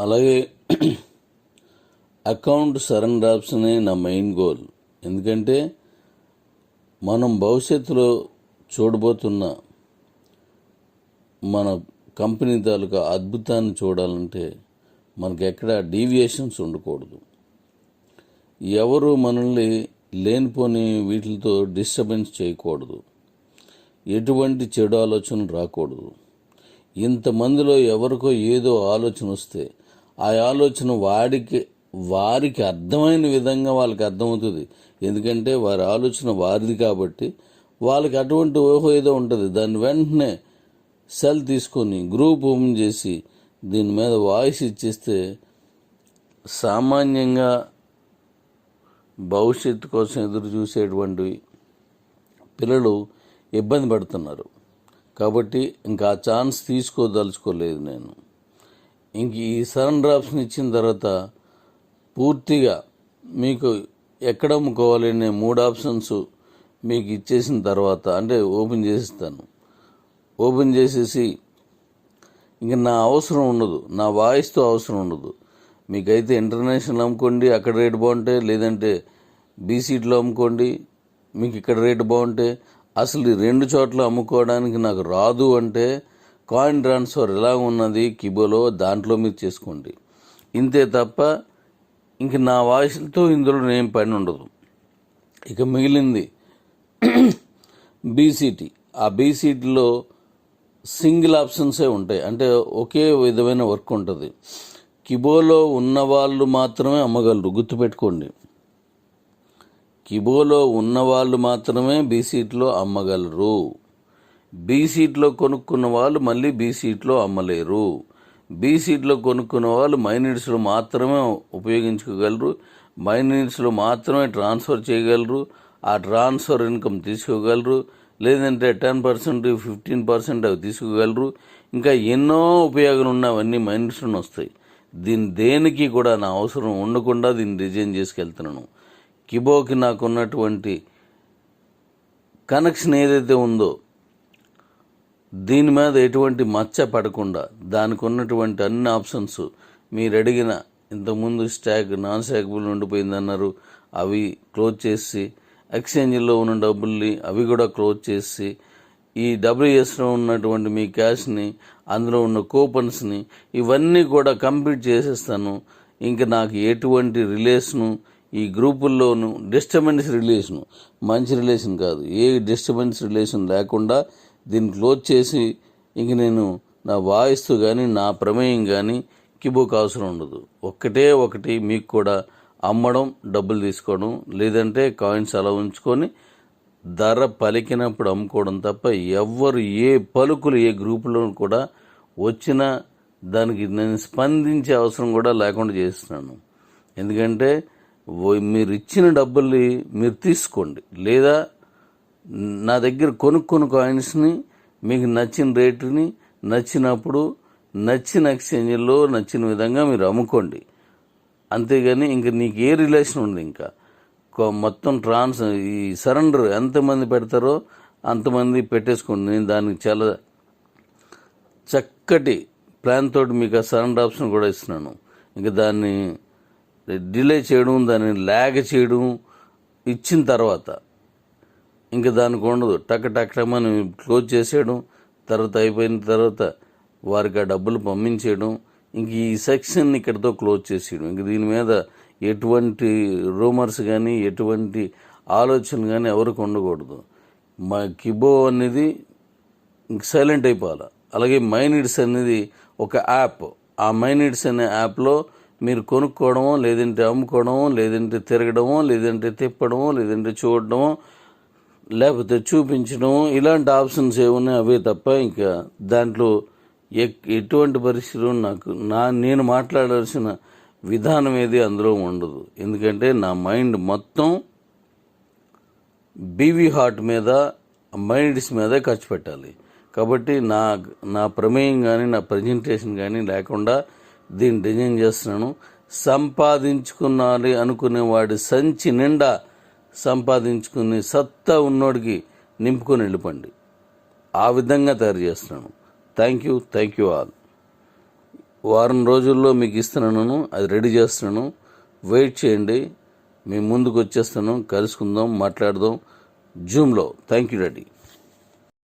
అలాగే account surrender ఆప్షనే నా main goal. ఎందుకంటే మనం భవిష్యత్తులో చూడబోతున్న మన కంపెనీ తాలూకా అద్భుతాన్ని చూడాలంటే మనకి ఎక్కడ డీవియేషన్స్ ఉండకూడదు. ఎవరు మనల్ని లేనిపోని వీటితో డిస్టర్బెన్స్ చేయకూడదు. ఎటువంటి చెడు ఆలోచన రాకూడదు. ఇంతమందిలో ఎవరికో ఏదో ఆలోచన వస్తే ఆ ఆలోచన వాడికి వారికి అర్థమైన విధంగా వాళ్ళకి అర్థమవుతుంది. ఎందుకంటే వారి ఆలోచన వారిది కాబట్టి వాళ్ళకి అటువంటి ఊహ ఏదో ఉంటుంది. దాన్ని వెంటనే సెల్ తీసుకొని గ్రూప్ ఓపెన్ చేసి దీని మీద వాయిస్ ఇచ్చేస్తే సామాన్యంగా భవిష్యత్తు కోసం ఎదురు చూసేటువంటి పిల్లలు ఇబ్బంది పడుతున్నారు. కాబట్టి ఇంకా ఆ ఛాన్స్ తీసుకోదలుచుకోలేదు నేను. ఇంక ఈ సరెండర్ ఆప్షన్ ఇచ్చిన తర్వాత పూర్తిగా మీకు ఎక్కడ అమ్ముకోవాలి అనే మూడు ఆప్షన్స్ మీకు ఇచ్చేసిన తర్వాత అంటే ఓపెన్ చేసిస్తాను. ఓపెన్ చేసేసి ఇంక నా అవసరం ఉండదు నా వాయిస్తో అవసరం ఉండదు. మీకైతే ఇంటర్నేషనల్ అమ్ముకోండి అక్కడ రేటు బాగుంటే లేదంటే బీసీట్లో అమ్ముకోండి మీకు ఇక్కడ రేటు బాగుంటే అసలు రెండు చోట్ల అమ్ముకోవడానికి నాకు రాదు అంటే కాయిన్ ట్రాన్స్ఫర్ ఎలా ఉన్నది కిబోలో దాంట్లో మీరు చేసుకోండి. ఇంతే తప్ప ఇంక నా వాయిస్తో ఇందులో నేను పని ఉండదు. ఇక మిగిలింది బీసీటీ ఆ బీసీటీలో సింగిల్ ఆప్షన్సే ఉంటాయి. అంటే ఒకే విధమైన వర్క్ ఉంటుంది. కిబోలో ఉన్న వాళ్ళు మాత్రమే అమ్మగలరు. గుర్తుపెట్టుకోండి. కిబోలో ఉన్న వాళ్ళు మాత్రమే బీసీట్లో అమ్మగలరు. బీసీట్లో కొనుక్కున్న వాళ్ళు మళ్ళీ బీసీట్లో అమ్మలేరు. బీసీట్లో కొనుక్కున్న వాళ్ళు మైనిట్స్లో మాత్రమే ఉపయోగించుకోగలరు. మైనిట్స్లో మాత్రమే ట్రాన్స్ఫర్ చేయగలరు. ఆ ట్రాన్స్ఫర్ ఇన్కమ్ తీసుకోగలరు. లేదంటే టెన్ పర్సెంట్ ఫిఫ్టీన్ పర్సెంట్ అవి తీసుకోగలరు. ఇంకా ఎన్నో ఉపయోగాలు ఉన్నవన్నీ మైనిట్స్లో వస్తాయి. దీని దేనికి కూడా నా అవసరం ఉండకుండా దీన్ని డిజైన్ చేసుకెళ్తున్నాను. కిబోకి నాకున్నటువంటి కనెక్షన్ ఏదైతే ఉందో దీని మీద ఎటువంటి మచ్చ పడకుండా దానికి ఉన్నటువంటి అన్ని ఆప్షన్స్ మీరు అడిగిన ఇంతకుముందు స్టాక్ నాన్ స్టాకబుల్ ఉండిపోయిందన్నారు. అవి క్లోజ్ చేసి ఎక్స్చేంజ్లో ఉన్న డబ్బుల్ని అవి కూడా క్లోజ్ చేసి ఈ డబ్ల్యూఎస్లో ఉన్నటువంటి మీ క్యాష్ని అందులో ఉన్న కూపన్స్ని ఇవన్నీ కూడా కంప్లీట్ చేసేస్తాను. ఇంకా నాకు ఎటువంటి రిలేషను ఈ గ్రూపుల్లోనూ డిస్టర్బెన్స్ రిలేషను మంచి రిలేషన్ కాదు. ఏ డిస్టర్బెన్స్ రిలేషన్ లేకుండా దీన్ని క్లోజ్ చేసి ఇంక నేను నా వాయిస్తో కానీ నా ప్రమేయం కానీ కిబోక్ అవసరం ఉండదు. ఒక్కటే ఒకటి మీకు కూడా అమ్మడం డబ్బులు తీసుకోవడం లేదంటే కాయిన్స్ అలా ఉంచుకొని ధర పలికినప్పుడు అమ్ముకోవడం తప్ప ఎవ్వరు ఏ పలుకులు ఏ గ్రూపులో కూడా వచ్చినా దానికి నేను స్పందించే అవసరం కూడా లేకుండా చేస్తున్నాను. ఎందుకంటే మీరు ఇచ్చిన డబ్బుల్ని మీరు తీసుకోండి. లేదా నా దగ్గర కొనుక్కున్న కాయిన్స్ని మీకు నచ్చిన రేటుని నచ్చినప్పుడు నచ్చిన ఎక్స్చేంజ్లో నచ్చిన విధంగా మీరు అమ్ముకోండి. అంతేగాని ఇంక నీకు ఏ రిలేషన్ ఉంది ఇంకా. మొత్తం ట్రాన్స్ ఈ సరెండర్ ఎంతమంది పెడతారో అంతమంది పెట్టేసుకోండి. నేను దానికి చాలా చక్కటి ప్లాన్ తోటి మీకు ఆ సరెండర్ ఆప్షన్ కూడా ఇస్తున్నాను. ఇంకా దాన్ని డిలే చేయడం దాన్ని ల్యాగ్ చేయడం ఇచ్చిన తర్వాత ఇంకా దానికి ఉండదు. టక్ టక్ మనం క్లోజ్ చేసేయడం తర్వాత అయిపోయిన తర్వాత వారికి ఆ డబ్బులు పంపించేయడం ఇంక ఈ సెక్షన్ ఇక్కడితో క్లోజ్ చేసేయడం. ఇంక దీని మీద ఎటువంటి రూమర్స్ కానీ ఎటువంటి ఆలోచనలు కానీ ఎవరికి ఉండకూడదు. మా కిబో అనేది ఇంక సైలెంట్ అయిపోవాలి. అలాగే మైనిడ్స్ అనేది ఒక యాప్. ఆ మైనిడ్స్ అనే యాప్లో మీరు కొనుక్కోవడమో లేదంటే అమ్ముకోవడమో లేదంటే తిరగడమో లేదంటే తిప్పడమో లేదంటే చూడడమో లేకపోతే చూపించడం ఇలాంటి ఆప్షన్స్ ఏమున్నాయి? అవే తప్ప ఇంకా దాంట్లో ఎక్- ఎటువంటి పరిస్థితులు నాకు నా నేను మాట్లాడాల్సిన విధానం ఏది అందులో ఉండదు. ఎందుకంటే నా మైండ్ మొత్తం బీవీ హార్ట్ మీద మైండ్స్ మీద ఖర్చు పెట్టాలి. కాబట్టి నా నా ప్రమేయం కానీ నా ప్రజెంటేషన్ కానీ లేకుండా దీన్ని డిజైన్ చేస్తున్నాను. సంపాదించుకున్నాలి అనుకునే వాడి సంచి నిండా సంపాదించుకుని సత్తా ఉన్నోడికి నింపుకొని వెళ్ళిపండి. ఆ విధంగా తయారు చేస్తున్నాను. Thank you thank you all వారం రోజుల్లో మీకు ఇస్తున్నాను అది రెడీ చేస్తున్నాను. వెయిట్ చేయండి. మేము ముందుకు వచ్చేస్తాను కలుసుకుందాం మాట్లాడదాం. జూమ్లో థ్యాంక్ యూ డాడీ